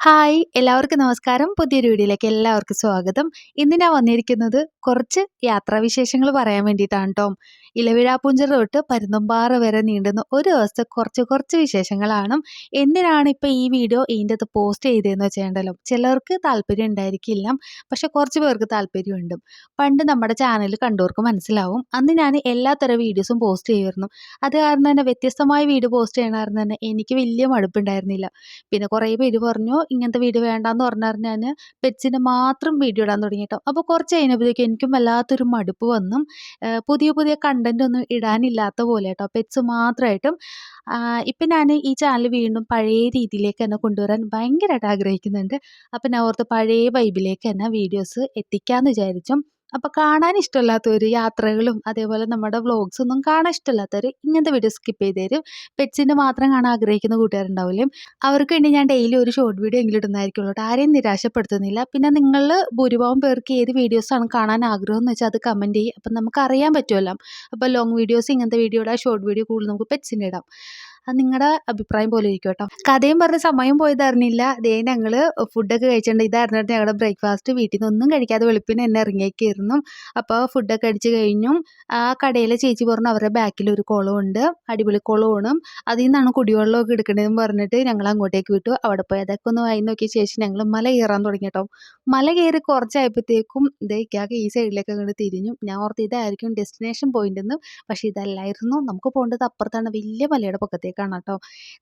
Hi എല്ലാവർക്കും നമസ്കാരം. പുതിയൊരു വീഡിയോയിലേക്ക് എല്ലാവർക്കും സ്വാഗതം. ഇന്ന് ഞാൻ വന്നിരിക്കുന്നത് കുറച്ച് യാത്രാവിശേഷങ്ങൾ പറയാൻ വേണ്ടിയിട്ടാണ് കേട്ടോ ഇലവിഴാപ്പൂഞ്ചിറ തൊട്ട് പരുന്തുംപാറ വരെ നീണ്ടുന്ന ഒരു ദിവസത്തെ കുറച്ച് കുറച്ച് വിശേഷങ്ങളാണ്. എന്തിനാണ് ഇപ്പോൾ ഈ വീഡിയോ ഇതിന്റെ അകത്ത് പോസ്റ്റ് ചെയ്തതെന്ന് വെച്ചിട്ടുണ്ടല്ലോ ചിലർക്ക് താല്പര്യം ഉണ്ടായിരിക്കില്ല. പക്ഷെ കുറച്ച് പേർക്ക് താല്പര്യമുണ്ട്. പണ്ട് നമ്മുടെ ചാനൽ കണ്ടവർക്ക് മനസ്സിലാവും. അന്ന് ഞാൻ എല്ലാത്തരം വീഡിയോസും പോസ്റ്റ് ചെയ്യുമായിരുന്നു. അത് കാരണം തന്നെ വ്യത്യസ്തമായ വീഡിയോ പോസ്റ്റ് ചെയ്യണമായിരുന്നു തന്നെ എനിക്ക് വലിയ മടുപ്പുണ്ടായിരുന്നില്ല. പിന്നെ കുറേ പേര് പറഞ്ഞു ഇങ്ങനത്തെ വീഡിയോ വേണ്ടാന്ന് പറഞ്ഞാൽ ഞാൻ പെറ്റ്സിന് മാത്രം വീഡിയോ ഇടാൻ തുടങ്ങി കേട്ടോ അപ്പോൾ കുറച്ച് കഴിഞ്ഞപ്പോഴേക്കും എനിക്കും വല്ലാത്തൊരു മടുപ്പ് വന്നും. പുതിയ പുതിയ കണ്ടന്റ് ഒന്നും ഇടാനില്ലാത്ത പോലെ കേട്ടോ പെറ്റ്സ് മാത്രമായിട്ടും ഇപ്പം ഞാൻ ഈ ചാനൽ വീണ്ടും പഴയ രീതിയിലേക്ക് തന്നെ കൊണ്ടുവരാൻ ഭയങ്കരമായിട്ട് ആഗ്രഹിക്കുന്നുണ്ട്. അപ്പം ഞാൻ ഓർത്ത് പഴയ വൈബിലേക്ക് തന്നെ വീഡിയോസ് എത്തിക്കാമെന്ന് വിചാരിച്ചു. അപ്പോൾ കാണാൻ ഇഷ്ടമില്ലാത്തവർ യാത്രകളും അതേപോലെ നമ്മുടെ വ്ലോഗ്സ് ഒന്നും കാണാൻ ഇഷ്ടമില്ലാത്തവർ ഇങ്ങനത്തെ വീഡിയോ സ്കിപ്പ് ചെയ്ത് തരും. പെറ്റ്സിന്റെ മാത്രം കാണാൻ ആഗ്രഹിക്കുന്ന കൂട്ടുകാരുണ്ടാവില്ലേ? അവർക്ക് വേണ്ടി ഞാൻ ഡെയിലി ഒരു ഷോർട്ട് വീഡിയോ എങ്കിലും ഇടുന്നതായിരിക്കുള്ളൂ കേട്ടോ. ആരെയും നിരാശപ്പെടുത്തുന്നില്ല. പിന്നെ നിങ്ങൾ ഭൂരിഭാഗം പേർക്ക് ഏത് വീഡിയോസാണ് കാണാൻ ആഗ്രഹം എന്ന് വെച്ചാൽ അത് കമന്റ് ചെയ്യും. അപ്പം നമുക്ക് അറിയാൻ പറ്റുമല്ലോ. അപ്പോൾ ലോങ് വീഡിയോസ് ഇങ്ങനത്തെ വീഡിയോ ഇടാം ഷോർട്ട് വീഡിയോ കൂടുതൽ നമുക്ക് പെറ്റ്സിന് ഇടാം. അത് നിങ്ങളുടെ അഭിപ്രായം പോലെ ഇരിക്കും കേട്ടോ. കഥയും പറഞ്ഞ് സമയം പോയത് അറിഞ്ഞില്ല ദേ ഞങ്ങൾ ഫുഡൊക്കെ കഴിച്ചിട്ടുണ്ട്. ഇതായിരുന്നു ഞങ്ങളുടെ ബ്രേക്ക്ഫാസ്റ്റ് വീട്ടിൽ നിന്ന് ഒന്നും കഴിക്കാതെ വെളുപ്പിന് എന്നെ ഇറങ്ങിയേക്കായിരുന്നു. അപ്പോൾ ഫുഡൊക്കെ അടിച്ച് കഴിഞ്ഞു ആ കടയിലെ ചേച്ചി പറഞ്ഞു അവരുടെ ബാക്കിൽ ഒരു കുളമുണ്ട് അടിപൊളി കുളമാണ് അതിൽ നിന്നാണ് കുടിവെള്ളമൊക്കെ എടുക്കണതെന്ന് പറഞ്ഞിട്ട് ഞങ്ങൾ അങ്ങോട്ടേക്ക് വിട്ടു. അവിടെ പോയി അതൊക്കെ ഒന്ന് വായി നോക്കിയ ശേഷം ഞങ്ങൾ മല കയറാൻ തുടങ്ങി കേട്ടോ. മല കയറി കുറച്ചായപ്പോഴത്തേക്കും ഇതേക്കാകെ ഈ സൈഡിലേക്ക് അങ്ങോട്ട് തിരിഞ്ഞു. ഞാൻ ഓർത്ത് ഇതായിരിക്കും ഡെസ്റ്റിനേഷൻ പോയിന്റ് എന്ന്. പക്ഷേ ഇതല്ലായിരുന്നു. നമുക്ക് പോകേണ്ടത് അപ്പുറത്താണ്. വലിയ മലയുടെ പൊക്കത്തേക്കാണ് കേട്ടോ.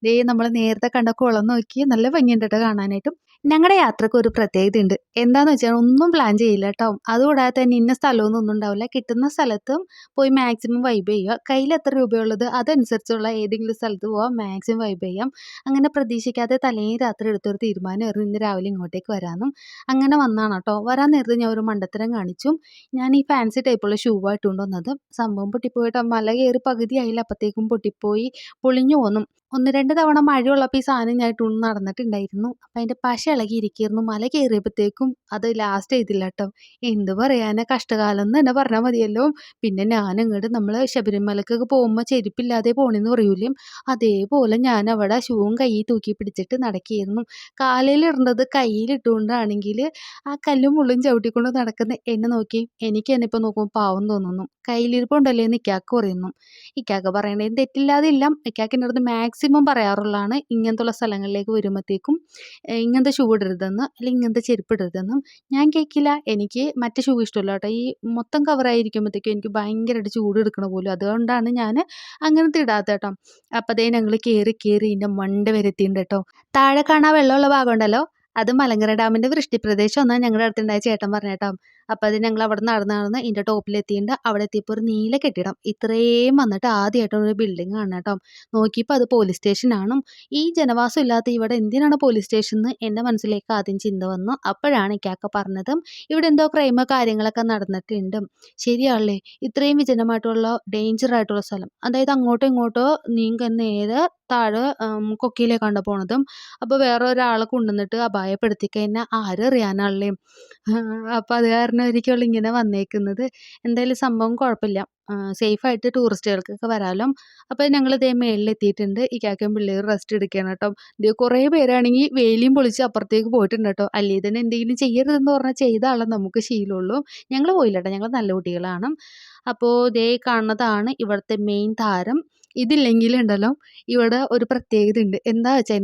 ദേ നമ്മൾ നേരത്തെ കണ്ട കുളം നോക്കി നല്ല ഭംഗിയുണ്ട് കേട്ടോ കാണാനായിട്ടും. ഞങ്ങളുടെ യാത്രയ്ക്ക് ഒരു പ്രത്യേകത ഉണ്ട് എന്താണെന്ന് വെച്ചാൽ ഒന്നും പ്ലാൻ ചെയ്യില്ല കേട്ടോ അതുകൂടാതെ തന്നെ ഇന്ന സ്ഥലമൊന്നും ഒന്നും ഉണ്ടാവില്ല. കിട്ടുന്ന സ്ഥലത്തും പോയി മാക്സിമം വൈബ് ചെയ്യുക. കയ്യിൽ എത്ര രൂപയുള്ളത് അതനുസരിച്ചുള്ള ഏതെങ്കിലും സ്ഥലത്ത് പോവാം മാക്സിമം വൈബ് ചെയ്യാം. അങ്ങനെ പ്രതീക്ഷിക്കാതെ തലേ രാത്രി എടുത്തൊരു തീരുമാനമായിരുന്നു ഇന്ന് രാവിലെ ഇങ്ങോട്ടേക്ക് വരാനും. അങ്ങനെ വന്നാണ് കേട്ടോ വരാൻ നേരത്ത് ഞാൻ ഒരു മണ്ടത്തരം കാണിച്ചു. ഞാൻ ഈ ഫാൻസി ടൈപ്പുള്ള ഷൂ ആയിട്ട് കൊണ്ടുവന്നത് സംഭവം പൊട്ടിപ്പോയിട്ട് മല കയറി പകുതി ആയില്ല അപ്പോഴത്തേക്കും പൊട്ടിപ്പോയി. പൊളിഞ്ഞു പോന്നു. ഒന്ന് രണ്ട് തവണ മഴയുള്ളപ്പോൾ ഈ സാധനം ഞാൻ ഇട്ടുകൊണ്ട് നടന്നിട്ടുണ്ടായിരുന്നു. അപ്പം അതിന്റെ പശ ഇളകിയിരിക്കുന്നു. മല കയറിയപ്പോഴത്തേക്കും അത് ലാസ്റ്റ് ചെയ്തില്ല കേട്ടോ എന്ത് പറയാനാ? കഷ്ടകാലം എന്ന് തന്നെ പറഞ്ഞാൽ മതിയല്ലോ. പിന്നെ ഞാൻ ഇങ്ങോട്ട് നമ്മൾ ശബരിമലക്കൊക്കെ പോകുമ്പോൾ ചെരുപ്പില്ലാതെ പോണെന്ന് പറയൂലേ. അതേപോലെ ഞാൻ അവിടെ ഷൂവും കൈ തൂക്കി പിടിച്ചിട്ട് നടക്കിയിരുന്നു കാലയിലിടുന്നത് കയ്യിലിട്ടുകൊണ്ടാണെങ്കിൽ ആ കല്ലും മുള്ളും ചവിട്ടിക്കൊണ്ട് നടക്കുന്ന എന്നെ നോക്കി. എനിക്ക് തന്നെ ഇപ്പോൾ നോക്കുമ്പോൾ പാവം തോന്നുന്നു. കയ്യിലിരിപ്പുണ്ടല്ലേ എന്ന് ഇക്കാക്ക് പറയുന്നു. ഇക്കാക്ക് തെറ്റില്ലാതെ തെറ്റില്ലാതില്ല. ഇക്കാക്കിന്റെ അടുത്ത് മാക്സിമം പറയാറുള്ളതാണ് ഇങ്ങനത്തുള്ള സ്ഥലങ്ങളിലേക്ക് വരുമ്പോഴത്തേക്കും ഇങ്ങനത്തെ ഷൂ ഇടരുതെന്ന് അല്ലെങ്കിൽ ഇങ്ങനത്തെ ചെരുപ്പ് ഇടരുതെന്നും. ഞാൻ കേൾക്കില്ല എനിക്ക് മറ്റേ ഷൂ ഇഷ്ടമല്ല കേട്ടോ. ഈ മൊത്തം കവറായിരിക്കുമ്പോഴത്തേക്കും എനിക്ക് ഭയങ്കരമായിട്ട് ചൂട് എടുക്കണ പോലും. അതുകൊണ്ടാണ് ഞാൻ അങ്ങനത്തെ ഇടാത്ത കേട്ടോ. അപ്പോൾ അതേ ഞങ്ങൾ കയറി കയറി ഇതിന്റെ മണ്ട വരെ എത്തിയിട്ടുണ്ട് കേട്ടോ. താഴെ കാണാൻ വെള്ളമുള്ള ഭാഗം ഉണ്ടല്ലോ. അത് മലങ്കര ഡാമിന്റെ വൃഷ്ടിപ്രദേശം എന്നാണ് ഞങ്ങളുടെ അടുത്തുണ്ടായ ചേട്ടൻ പറഞ്ഞേട്ടോ അപ്പോൾ അത് ഞങ്ങൾ അവിടെ നടന്ന് നടന്ന് ഇതിന്റെ ടോപ്പിലെത്തിയിട്ട് അവിടെ എത്തിയപ്പോൾ ഒരു നീല കെട്ടിടം. ഇത്രയും വന്നിട്ട് ആദ്യമായിട്ടാണ് ഒരു ബിൽഡിംഗ് കാണുന്നത് കേട്ടോ നോക്കിയപ്പോൾ അത് പോലീസ് സ്റ്റേഷനാണ് ഈ ജനവാസം ഇല്ലാത്ത ഇവിടെ എന്തിനാണ് പോലീസ് സ്റ്റേഷൻ എന്ന് എന്റെ മനസ്സിലേക്ക് ആദ്യം ചിന്ത വന്നു. അപ്പോഴാണ് ഇക്കാക്ക പറഞ്ഞതും ഇവിടെ എന്തോ ക്രൈമോ കാര്യങ്ങളൊക്കെ നടന്നിട്ടുണ്ട്. ശരിയാണല്ലേ? ഇത്രയും വിജനമായിട്ടുള്ള ഡേഞ്ചർ ആയിട്ടുള്ള സ്ഥലം. അതായത് അങ്ങോട്ടോ ഇങ്ങോട്ടോ നീങ്ക നേരെ താഴെ കൊക്കിയിലേക്കാണ് പോണതും. അപ്പോൾ വേറെ ഒരാളെ കൊണ്ടുവന്നിട്ട് അപായപ്പെടുത്തി കഴിഞ്ഞാൽ ആരും അറിയാനാളേ അപ്പോൾ അത് കാരണമായിരിക്കുമല്ലോ ഇങ്ങനെ വന്നേക്കുന്നത്. എന്തായാലും സംഭവം കുഴപ്പമില്ല. സേഫായിട്ട് ടൂറിസ്റ്റുകൾക്കൊക്കെ വരാമല്ലോ അപ്പോൾ ഞങ്ങൾ ഇതേ മേളിലെത്തിയിട്ടുണ്ട്. ഈ കാക്കയും പിള്ളേർ റെസ്റ്റ് എടുക്കുകയാണ് കേട്ടോ. കുറേ പേരാണെങ്കിൽ വേലിയും പൊളിച്ച് അപ്പുറത്തേക്ക് പോയിട്ടുണ്ട് കേട്ടോ. അല്ലേ തന്നെ എന്തെങ്കിലും ചെയ്യരുതെന്ന് പറഞ്ഞാൽ ചെയ്ത നമുക്ക് ശീലമുള്ളൂ. ഞങ്ങൾ പോയില്ല ഞങ്ങൾ നല്ല കുട്ടികളാണ്. അപ്പോൾ ഇതേ കാണുന്നതാണ് ഇവിടുത്തെ മെയിൻ താരം. ഇതില്ലെങ്കിലുണ്ടല്ലോ ഇവിടെ ഒരു പ്രത്യേകത ഉണ്ട് എന്താ വെച്ചാൽ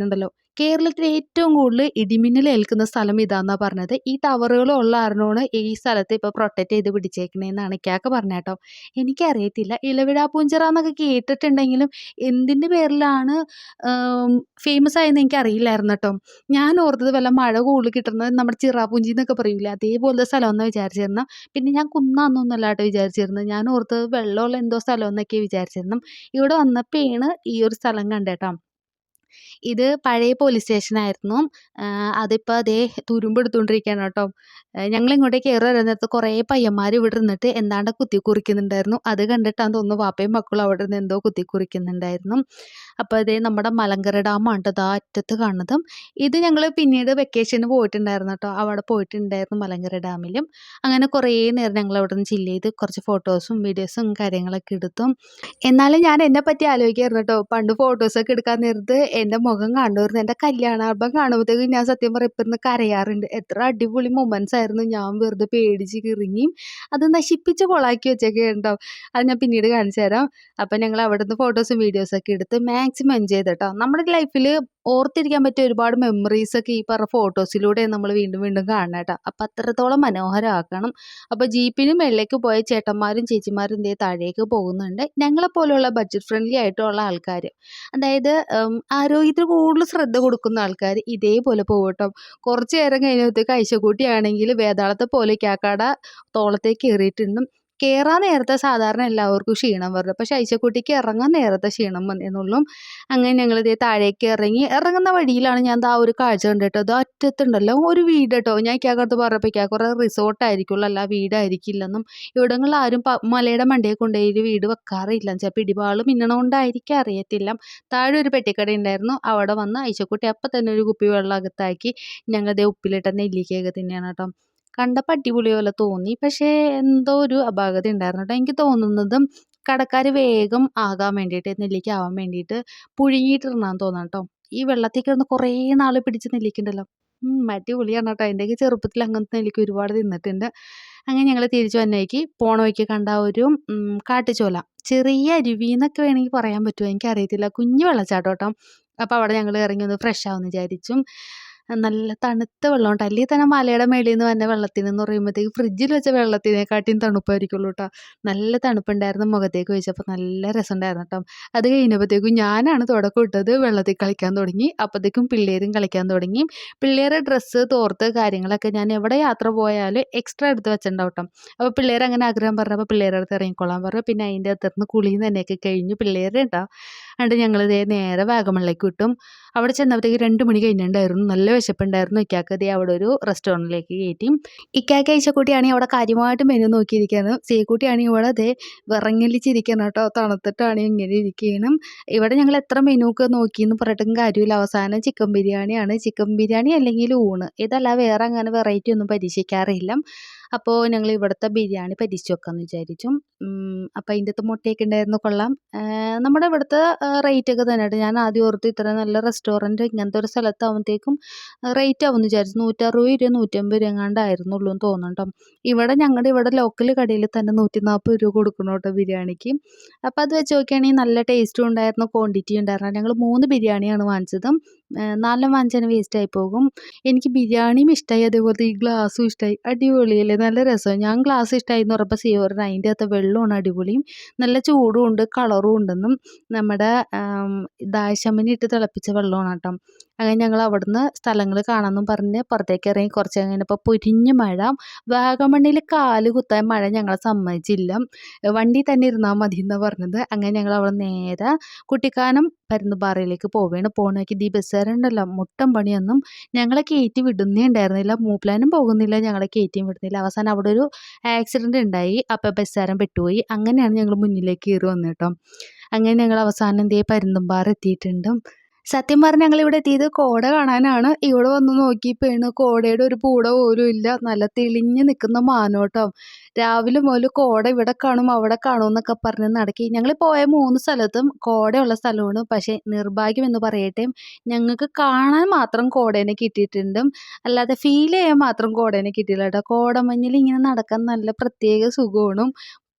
കേരളത്തിൽ ഏറ്റവും കൂടുതൽ ഇടിമിന്നൽ ഏൽക്കുന്ന സ്ഥലം ഇതാന്നാ പറഞ്ഞത്. ഈ ടവറുകൾ ഉള്ള കാരണമാണ് ഈ സ്ഥലത്ത് ഇപ്പോൾ പ്രൊട്ടക്റ്റ് ചെയ്ത് പിടിച്ചേക്കണേന്നാണ് ഇക്കാക്ക് പറഞ്ഞ കേട്ടോ. എനിക്കറിയത്തില്ല. പൂഞ്ചിറ എന്നൊക്കെ കേട്ടിട്ടുണ്ടെങ്കിലും എന്തിന്റെ പേരിലാണ് ഫേമസ് ആയെന്ന് എനിക്ക് അറിയില്ലായിരുന്നു കേട്ടോ. ഞാൻ ഓർത്തത് വല്ല മഴ കൂടുതൽ കിട്ടുന്നത് നമ്മുടെ ചിറാപൂഞ്ചി എന്നൊക്കെ പറയില്ല അതേപോലത്തെ സ്ഥലമെന്ന് വിചാരിച്ചിരുന്നു. പിന്നെ ഞാൻ കുന്നാന്നൊന്നല്ല കേട്ടോ വിചാരിച്ചിരുന്നത്. ഞാൻ ഓർത്തത് വെള്ളമുള്ള എന്തോ സ്ഥലം എന്നൊക്കെ വിചാരിച്ചിരുന്നു. ഇവിടെ വന്നപ്പോഴാണ് ഈ ഒരു സ്ഥലം കണ്ടേട്ടോ ഇത് പഴയ പോലീസ് സ്റ്റേഷനായിരുന്നു അതിപ്പോൾ അതേ തുരുമ്പെടുത്തുകൊണ്ടിരിക്കുകയാണ് കേട്ടോ. ഞങ്ങൾ ഇങ്ങോട്ടേക്ക് കയറി വരുന്ന നേരത്ത് കുറേ പയ്യന്മാർ ഇവിടെ ഇരുന്നിട്ട് എന്താണ്ട് കുത്തി കുറിക്കുന്നുണ്ടായിരുന്നു അത് കണ്ടിട്ടാണ് തോന്നുന്നു വാപ്പയും മക്കളും അവിടെ നിന്ന് എന്തോ കുത്തി കുറിക്കുന്നുണ്ടായിരുന്നു അപ്പോൾ അതേ നമ്മുടെ മലങ്കര ഡാമാണ് കേട്ടോ ദാ അറ്റത്ത് കാണുന്നതും. ഇത് ഞങ്ങൾ പിന്നീട് വെക്കേഷന് പോയിട്ടുണ്ടായിരുന്നു കേട്ടോ. അവിടെ പോയിട്ടുണ്ടായിരുന്നു മലങ്കര ഡാമിലും. അങ്ങനെ കുറേ നേരം ഞങ്ങൾ അവിടെ നിന്ന് ചില്ല് ചെയ്ത് കുറച്ച് ഫോട്ടോസും വീഡിയോസും കാര്യങ്ങളൊക്കെ എടുത്തു. എന്നാലും ഞാൻ എന്നെ പറ്റി ആലോചിക്കായിരുന്നു കേട്ടോ. പണ്ട് ഫോട്ടോസൊക്കെ എടുക്കാൻ നേരത്ത് എന്റെ മുഖം കണ്ടുവരുന്നത് എന്റെ കല്യാണ ആൽബം കാണുമ്പോഴത്തേക്കും ഞാൻ സത്യം പറയും ഇപ്പം ഇരുന്ന് കരയാറുണ്ട്. എത്ര അടിപൊളി മൊമെന്റ്സ് ആയിരുന്നു ഞാൻ വെറുതെ പേടിച്ച് കിറങ്ങിയും അത് നശിപ്പിച്ച് കൊളാക്കി വെച്ചൊക്കെ ഉണ്ടാവും അത് ഞാൻ പിന്നീട് കാണിച്ചു തരാം. അപ്പം ഞങ്ങൾ അവിടുന്ന് ഫോട്ടോസും വീഡിയോസൊക്കെ എടുത്ത് മാക്സിമം എൻജോയ് ചെയ്തിട്ടോ. നമ്മുടെ ലൈഫിൽ ഓർത്തിരിക്കാൻ പറ്റിയ ഒരുപാട് മെമ്മറീസ് ഒക്കെ ഈ പറഞ്ഞ ഫോട്ടോസിലൂടെ നമ്മൾ വീണ്ടും വീണ്ടും കാണണം കേട്ടോ അപ്പം അത്രത്തോളം മനോഹരമാക്കണം അപ്പോൾ ജീപ്പിന് മേളിലേക്ക് പോയ ചേട്ടന്മാരും ചേച്ചിമാരും ഇതേ താഴേക്ക് പോകുന്നുണ്ട്. ഞങ്ങളെ പോലെയുള്ള ബഡ്ജറ്റ് ഫ്രണ്ട്ലി ആയിട്ടുള്ള ആൾക്കാർ അതായത് ആരോഗ്യത്തിന് കൂടുതൽ ശ്രദ്ധ കൊടുക്കുന്ന ആൾക്കാർ ഇതേപോലെ പോകട്ടോ കേട്ടോ കുറച്ച് നേരം കഴിഞ്ഞത്തേക്ക് ഐശക്കൂട്ടിയാണെങ്കിൽ വേതാളത്തെ പോലെ കാക്കാട തോളത്തേക്ക് കയറിയിട്ടുണ്ടും. കയറാൻ നേരത്തെ സാധാരണ എല്ലാവർക്കും ക്ഷീണം വരുന്നത് പക്ഷെ ഐശക്കുട്ടിക്ക് ഇറങ്ങാൻ നേരത്തെ ക്ഷീണം വന്നെന്നുള്ളൂ അങ്ങനെ ഞങ്ങൾ ഇതേ താഴേക്ക് ഇറങ്ങി. ഇറങ്ങുന്ന വഴിയിലാണ് ഞാൻ ആ ഒരു കാഴ്ച കണ്ടിട്ട് അത് അറ്റത്തുണ്ടല്ലോ ഒരു വീട് കേട്ടോ ഞാൻ ഇക്കാക്കടുത്ത് പറഞ്ഞപ്പോൾ കുറേ റിസോർട്ടായിരിക്കുള്ളൂ അല്ല വീടായിരിക്കില്ലെന്നും. ഇവിടങ്ങളിൽ ആരും മലയുടെ മണ്ടയെ കൊണ്ടുപോയി വീട് വെക്കാറില്ല. ചിലപ്പോൾ ഇടിവാൾ മിന്നണോണ്ടായിരിക്കും അറിയത്തില്ല. താഴെ ഒരു പെട്ടിക്കട ഉണ്ടായിരുന്നു അവിടെ വന്ന് ഐശക്കുട്ടി അപ്പം തന്നെ ഒരു കുപ്പി വെള്ളം അകത്താക്കി ഞങ്ങളുടെ ഉപ്പിലിട്ട നെല്ലിക്കയൊക്കെ തന്നെയാണ് കേട്ടോ. കണ്ടപ്പോൾ അടിപൊളി പോലെ തോന്നി. പക്ഷേ എന്തോ ഒരു അപാകത ഉണ്ടായിരുന്നു എനിക്ക് തോന്നുന്നതും കടക്കാർ വേഗം ആകാൻ വേണ്ടിയിട്ട് നെല്ലിക്ക ആവാൻ വേണ്ടിയിട്ട് പുഴുങ്ങിയിട്ടിടണമെന്ന് തോന്നാം കേട്ടോ. ഈ വെള്ളത്തിൽ കിടന്ന് കുറേ നാൾ പിടിച്ച് നെല്ലിക്കുണ്ടല്ലോ അടിപൊളിയാണ് കേട്ടോ. എന്റെയൊക്കെ ചെറുപ്പത്തിൽ അങ്ങനത്തെ നെല്ലിക്ക ഒരുപാട് തിന്നിട്ടുണ്ട്. അങ്ങനെ ഞങ്ങൾ തിരിച്ചു വന്നേക്ക് പോണ വഴിക്ക് കണ്ട ഒരു കാട്ടുചോല. ചെറിയ അരുവി എന്നൊക്കെ വേണമെങ്കിൽ പറയാൻ പറ്റുമോ? എനിക്കറിയത്തില്ല. കുഞ്ഞു വെള്ളച്ചാട്ടം കേട്ടോ. അപ്പോൾ അവിടെ ഞങ്ങൾ ഇറങ്ങി ഒന്ന് ഫ്രഷ് ആവുമെന്ന് വിചാരിച്ചു. നല്ല തണുത്ത വെള്ളം കേട്ടോ അല്ലെങ്കിൽ തന്നെ മലയുടെ മേളിൽ നിന്ന് വന്ന വെള്ളത്തിന് എന്ന് പറയുമ്പോഴത്തേക്ക് ഫ്രിഡ്ജിൽ വെച്ച വെള്ളത്തിനെക്കാട്ടിയും തണുപ്പായിരിക്കുള്ളൂ കേട്ടോ നല്ല തണുപ്പുണ്ടായിരുന്നു മുഖത്തേക്ക് വെച്ചപ്പോൾ നല്ല രസമുണ്ടായിരുന്നു കേട്ടോ അത് കഴിഞ്ഞപ്പോഴത്തേക്കും ഞാനാണ് തുടക്കം ഇട്ടത് വെള്ളത്തിൽ കളിക്കാൻ തുടങ്ങി അപ്പോഴത്തേക്കും പിള്ളേരും കളിക്കാൻ തുടങ്ങി. പിള്ളേരെ ഡ്രസ്സ് തോർത്ത് കാര്യങ്ങളൊക്കെ ഞാൻ എവിടെ യാത്ര പോയാലും എക്സ്ട്രാ എടുത്ത് വെച്ചിട്ടുണ്ടാവും കേട്ടോ അപ്പോൾ പിള്ളേർ അങ്ങനെ ആഗ്രഹം പറഞ്ഞപ്പോൾ പിള്ളേരുടെ അടുത്ത് ഇറങ്ങിക്കൊള്ളാൻ പറഞ്ഞു. പിന്നെ അതിന്റെ അകത്തുനിന്ന് കുളിയും തന്നെയൊക്കെ കഴിഞ്ഞു പിള്ളേരുടെ കേട്ടോ എന്നിട്ട് ഞങ്ങൾ ഇതേ നേരെ വാഗമണിലേക്ക് വിട്ടും. അവിടെ ചെന്നപ്പോഴത്തേക്ക് രണ്ട് മണി കഴിഞ്ഞിട്ടുണ്ടായിരുന്നു. നല്ല വിശപ്പുണ്ടായിരുന്നു. ഇക്കാക്ക ഇതേ അവിടെ ഒരു റെസ്റ്റോറന്റിലേക്ക് കയറ്റി. ഇക്കാക്ക അയച്ചക്കുട്ടിയാണെങ്കിൽ അവിടെ കാര്യമായിട്ട് മെനു നോക്കിയിരിക്കുന്നത് സീക്കുട്ടിയാണെങ്കിൽ ഇവിടെ അതേ വിറങ്ങലിച്ചിരിക്കണം കേട്ടോ. തണുത്തിട്ടാണ് ഇങ്ങനെ ഇരിക്കണം. ഇവിടെ ഞങ്ങൾ എത്ര മെനു ഒക്കെ നോക്കിയെന്ന് പറഞ്ഞിട്ടും കാര്യമില്ല. അവസാനം ചിക്കൻ ബിരിയാണിയാണ്. ചിക്കൻ ബിരിയാണി അല്ലെങ്കിൽ ഊണ്. ഇതല്ല വേറെ അങ്ങനെ വെറൈറ്റി ഒന്നും പരീക്ഷിക്കാറില്ല. അപ്പോൾ ഞങ്ങൾ ഇവിടുത്തെ ബിരിയാണി പരീക്ഷിച്ച് വെക്കാമെന്ന് വിചാരിച്ചു. അപ്പോൾ അതിന്റെ അകത്ത് മുട്ടയൊക്കെ ഉണ്ടായിരുന്നു കൊള്ളാം. നമ്മുടെ ഇവിടുത്തെ റേറ്റ് ഒക്കെ തന്നെ ഞാൻ ആദ്യം ഓർത്ത് ഇത്ര നല്ല റെസ്റ്റോറന്റ് ഇങ്ങനത്തെ ഒരു സ്ഥലത്താകുമ്പോഴത്തേക്കും റേറ്റ് ആവുമെന്ന് വിചാരിച്ചു. നൂറ്ററുപത് രൂപ നൂറ്റമ്പത് രൂപ എങ്ങാണ്ടായിരുന്നുള്ളൂ എന്ന് തോന്നുന്നുണ്ടോ ഇവിടെ ഞങ്ങളുടെ ഇവിടെ ലോക്കൽ കടയിൽ തന്നെ നൂറ്റി നാൽപ്പത് രൂപ കൊടുക്കണം കേട്ടോ ബിരിയാണിക്ക്. അപ്പോൾ അത് വെച്ച് നോക്കുകയാണെങ്കിൽ നല്ല ടേസ്റ്റും ഉണ്ടായിരുന്നു ക്വാണ്ടിറ്റി ഉണ്ടായിരുന്നു. ഞങ്ങൾ മൂന്ന് ബിരിയാണിയാണ് വാങ്ങിച്ചത്. നാലെണ്ണം വഞ്ചന വേസ്റ്റ് ആയി പോകും. എനിക്ക് ബിരിയാണിയും ഇഷ്ടമായി അതേപോലെ ഈ ഗ്ലാസ്സും ഇഷ്ടമായി അടിപൊളിയല്ലേ? നല്ല രസം ഞാൻ ഗ്ലാസ് ഇഷ്ടമായി എന്ന് പറയുമ്പോൾ സീവറിന് അതിന്റെ അകത്ത് വെള്ളമാണ് അടിപൊളിയും. നല്ല ചൂടും ഉണ്ട് കളറും ഉണ്ടെന്നും നമ്മുടെ ദാശമനി ഇട്ട് തിളപ്പിച്ച വെള്ളമാണ് കേട്ടോ. അങ്ങനെ ഞങ്ങൾ അവിടുന്ന് സ്ഥലങ്ങൾ കാണാമെന്നും പറഞ്ഞ് പുറത്തേക്ക് ഇറങ്ങി കുറച്ച് കഴിഞ്ഞപ്പോൾ പൊരിഞ്ഞ് മഴ. വാഗമണ്ണിൽ കാൽ കുത്താൻ മഴ ഞങ്ങളെ സമ്മതിച്ചില്ല. വണ്ടി തന്നെ ഇരുന്നാൽ മതി എന്നാണ് പറഞ്ഞത്. അങ്ങനെ ഞങ്ങൾ അവിടെ നേരെ കുട്ടിക്കാനം പരുന്തുപാറയിലേക്ക് പോവുകയാണ്. പോകണമെങ്കിൽ ഈ ബസ്സുകാരുണ്ടല്ലോ മുട്ടം പണിയൊന്നും ഞങ്ങളെ കയറ്റി വിടുന്നേ ഉണ്ടായിരുന്നില്ല. മൂപ്പിലാനും പോകുന്നില്ല ഞങ്ങളെ കയറ്റിയും വിടുന്നില്ല. അവസാനം അവിടെ ഒരു ആക്സിഡന്റ് ഉണ്ടായി. അപ്പോൾ ബസ്സാരം പെട്ടുപോയി. അങ്ങനെയാണ് ഞങ്ങൾ മുന്നിലേക്ക് കയറി വന്നത് കേട്ടോ. അങ്ങനെ ഞങ്ങൾ അവസാനം എന്തേ പരുന്തുംപാറ എത്തിയിട്ടുണ്ട്. സത്യം പറഞ്ഞ ഞങ്ങൾ ഇവിടെ എത്തിയത് കോട കാണാനാണ്. ഇവിടെ വന്ന് നോക്കി നോക്കിയപ്പോഴാണ് കോടയുടെ ഒരു പൂട പോലും ഇല്ല. നല്ല തെളിഞ്ഞ് നിൽക്കുന്ന മാനോട്ടം. രാവിലെ മുതൽ കോട ഇവിടെ കാണും അവിടെ കാണും എന്നൊക്കെ പറഞ്ഞ് നടക്കി. ഞങ്ങൾ പോയ മൂന്ന് സ്ഥലത്തും കോടയുള്ള സ്ഥലമാണ്. പക്ഷേ നിർഭാഗ്യം എന്ന് പറയട്ടെ ഞങ്ങൾക്ക് കാണാൻ മാത്രം കോടേനെ കിട്ടിയിട്ടുണ്ട്. അല്ലാതെ ഫീൽ ചെയ്യാൻ മാത്രം കോടേനെ കിട്ടിയില്ല കേട്ടോ. കോടമഞ്ഞിൽ ഇങ്ങനെ നടക്കാൻ നല്ല പ്രത്യേക സുഖമാണ്.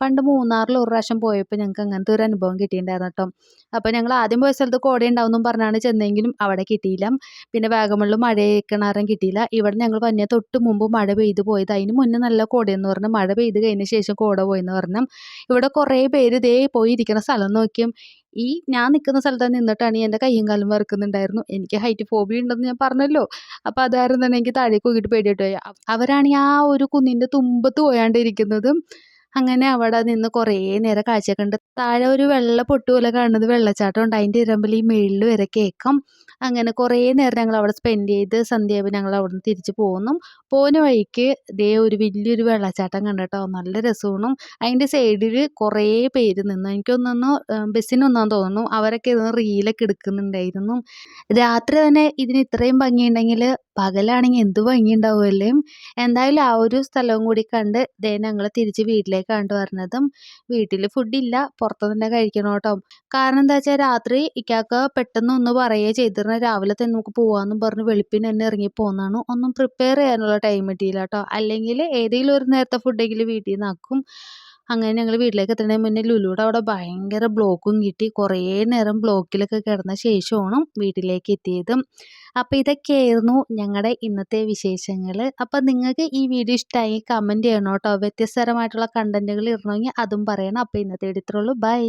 പണ്ട് മൂന്നാറിൽ ഒരു പ്രാവശ്യം പോയപ്പോൾ ഞങ്ങൾക്ക് അങ്ങനത്തെ ഒരു അനുഭവം കിട്ടിയിട്ടുണ്ടായിരുന്നു കേട്ടോ. അപ്പോൾ ഞങ്ങൾ ആദ്യം പോയ സ്ഥലത്ത് കോട ഉണ്ടാവുമെന്നും പറഞ്ഞാണ് ചെന്നെങ്കിലും അവിടെ കിട്ടിയില്ല. പിന്നെ വാഗമണിൽ മഴ കിണറും കിട്ടിയില്ല. ഇവിടെ ഞങ്ങൾ വന്ന തൊട്ട് മുമ്പ് മഴ പെയ്ത് പോയത്. അതിന് മുന്നേ നല്ല കോടയെന്ന് പറഞ്ഞു മഴ പെയ്ത് കഴിഞ്ഞ ശേഷം കോട പോയെന്ന് പറഞ്ഞു. ഇവിടെ കുറേ പേര് ഇതേ പോയി ഇരിക്കുന്ന സ്ഥലം നോക്കിയും. ഈ ഞാൻ നിൽക്കുന്ന സ്ഥലത്ത് നിന്നിട്ടാണ് എന്റെ കയ്യും കാലും വറുക്കുന്നുണ്ടായിരുന്നു. എനിക്ക് ഹൈറ്റ് ഫോബിയ ഉണ്ടെന്ന് ഞാൻ പറഞ്ഞല്ലോ. അപ്പോൾ അതായിരുന്നു തന്നെ എനിക്ക് താഴേക്ക് പോയിട്ട് പേടിയിട്ട് പോയി അവരാണെങ്കിൽ ആ ഒരു കുന്നിന്റെ തുമ്പത്ത് പോയാണ്ട് ഇരിക്കുന്നത്. അങ്ങനെ അവിടെ നിന്ന് കുറേ നേരം കാഴ്ച കണ്ട് താഴെ ഒരു വെള്ള പൊട്ട് പോലെ കാണുന്നത് വെള്ളച്ചാട്ടം ഉണ്ട്. അതിന്റെ ഇരമ്പിൽ ഈ മേളിൽ വരെ കേൾക്കാം. അങ്ങനെ കുറേ നേരം ഞങ്ങൾ അവിടെ സ്പെൻഡ് ചെയ്ത് സന്ധ്യയായപ്പോൾ ഞങ്ങൾ അവിടെ നിന്ന് തിരിച്ച് പോന്നു. പോകുന്ന വഴിക്ക് ദേ ഒരു വലിയൊരു വെള്ളച്ചാട്ടം കണ്ടിട്ടോ. നല്ല രസമാണ്. അതിന്റെ സൈഡിൽ കുറേ പേര് നിന്നു. എനിക്കൊന്നു ബസ്സിനൊന്നാന്ന് തോന്നുന്നു. അവരൊക്കെ ഇരുന്ന് റീലൊക്കെ എടുക്കുന്നുണ്ടായിരുന്നു. രാത്രി തന്നെ ഇതിന് ഇത്രയും ഭംഗിയുണ്ടെങ്കിൽ പകലാണെങ്കിൽ എന്ത് ഭംഗി ഉണ്ടാവുമല്ലേ എന്തായാലും ആ ഒരു സ്ഥലവും കൂടി കണ്ട് ദേ ഞങ്ങൾ തിരിച്ച് വീട്ടിലേക്ക് വീട്ടിലേക്കാണ് വരുന്നതും വീട്ടിൽ ഫുഡില്ല പുറത്തു തന്നെ കഴിക്കണം കേട്ടോ. കാരണം എന്താ വെച്ചാൽ രാത്രി ഇക്കാക്ക പെട്ടെന്ന് ഒന്ന് പറയുക ചെയ്തിരുന്ന രാവിലെ തന്നെ നമുക്ക് പോകാമെന്നും പറഞ്ഞ് വെളുപ്പിന് തന്നെ ഇറങ്ങി പോകുന്നതാണ് ഒന്നും പ്രിപ്പയർ ചെയ്യാനുള്ള ടൈം കിട്ടിയില്ല കേട്ടോ. അല്ലെങ്കിൽ ഏതെങ്കിലും ഒരു നേരത്തെ ഫുഡെങ്കിലും വീട്ടിൽ നിന്ന് ആക്കും. അങ്ങനെ ഞങ്ങൾ വീട്ടിലേക്ക് എത്തുന്നതിന് മുന്നേ ലുലുയുടെ അവിടെ ഭയങ്കര ബ്ലോക്കും കിട്ടി. കുറേ നേരം ബ്ലോക്കിലൊക്കെ കിടന്ന ശേഷമാണ് വീട്ടിലേക്ക് എത്തിയത്. അപ്പോൾ ഇതൊക്കെയായിരുന്നു ഞങ്ങളുടെ ഇന്നത്തെ വിശേഷങ്ങൾ അപ്പോൾ നിങ്ങൾക്ക് ഈ വീഡിയോ ഇഷ്ടമായി കമന്റ് ചെയ്യണം കേട്ടോ. വ്യത്യസ്തരമായിട്ടുള്ള കണ്ടന്റുകൾ ഇടണമെങ്കിൽ അതും പറയണം. അപ്പോൾ ഇന്നത്തെ ഇത്രയുള്ളൂ ബൈ